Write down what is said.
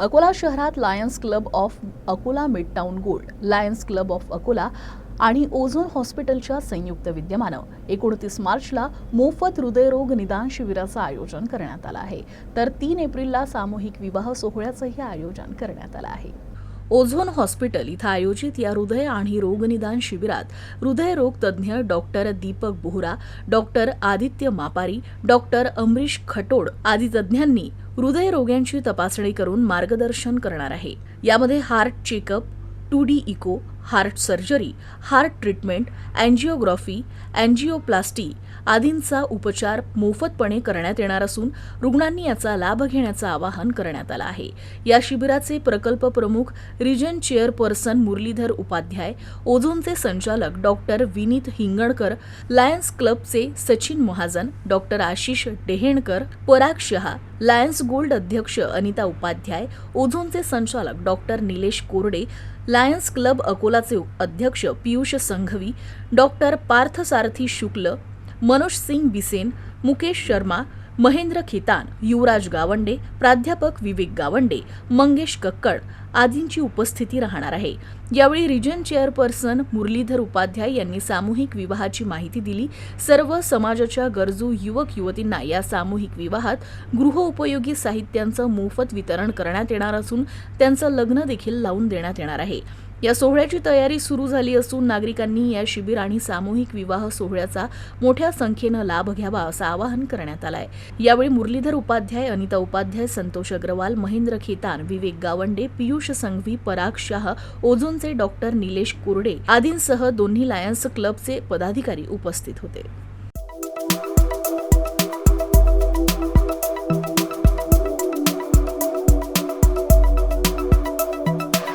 अकोला शहरात Lions Club of Akola Midtown Gold Lions Club of Akola आणि Ozone हॉस्पिटलच्या संयुक्त विद्यमानं एकोणतीस मार्चला मोफत हृदयरोग निदान शिबिराचं आयोजन करण्यात आलं आहे. तर तीन एप्रिलला सामूहिक विवाह सोहळ्याचंही आयोजन करण्यात आलं आहे. ओझोन हॉस्पिटल इथं आयोजित या हृदय आणि रोगनिदान शिबिरात हृदयरोग तज्ज्ञ doctor Deepak Bohra doctor Aditya Mapari doctor Amrish Khatod आदी तज्ज्ञांनी हृदयरोग्यांची तपासणी करून मार्गदर्शन करणार आहे. यामध्ये heart checkup two D echo heart surgery heart treatment angiography angioplasty आदींचा उपचार मोफतपणे करण्यात येणार असून रुग्णांनी याचा लाभ घेण्याचं आवाहन करण्यात आलं आहे. या शिबिराचे प्रकल्प प्रमुख रिजन चेअरपर्सन मुरलीधर उपाध्याय ओझोनचे संचालक डॉक्टर विनीत हिंगणकर लायन्स क्लबचे Sachin Mahajan doctor Ashish Dehenkar Parag Shah Lions Gold अध्यक्ष अनिता उपाध्याय ओझोनचे संचालक डॉक्टर निलेश कोरडे लायन्स क्लब अकोला अकोलाचे अध्यक्ष पियुष संघवी डॉक्टर पार्थसारथी शुक्ल मनोज सिंग बिसेन मुकेश शर्मा महेंद्र खितान युवराज गावंडे प्राध्यापक विवेक गावंडे मंगेश कक्कड आदींची उपस्थिती राहणार आहे. यावेळी रिजन चेअरपर्सन मुरलीधर उपाध्याय यांनी सामूहिक विवाहाची माहिती दिली. सर्व समाजाच्या गरजू युवक युवतींना या सामूहिक विवाहात गृहोपयोगी साहित्यांचं मोफत वितरण करण्यात येणार असून त्यांचं लग्न देखील लावून देण्यात येणार आहे. या सोहळ्याची तयारी सुरू झाली असून नागरिकांनी या शिबिर आणि सामूहिक विवाह सोहळ्याचा मोठ्या संख्येनं लाभ घ्यावा असं आवाहन करण्यात आलं आहे यावेळी मुरलीधर उपाध्याय अनिता उपाध्याय संतोष अग्रवाल महेंद्र खेतान विवेक गावंडे पियुष संघवी पराग शाह ओझोनचे डॉक्टर निलेश कोरडे आदींसह दोन्ही लायन्स क्लबचे पदाधिकारी उपस्थित होते.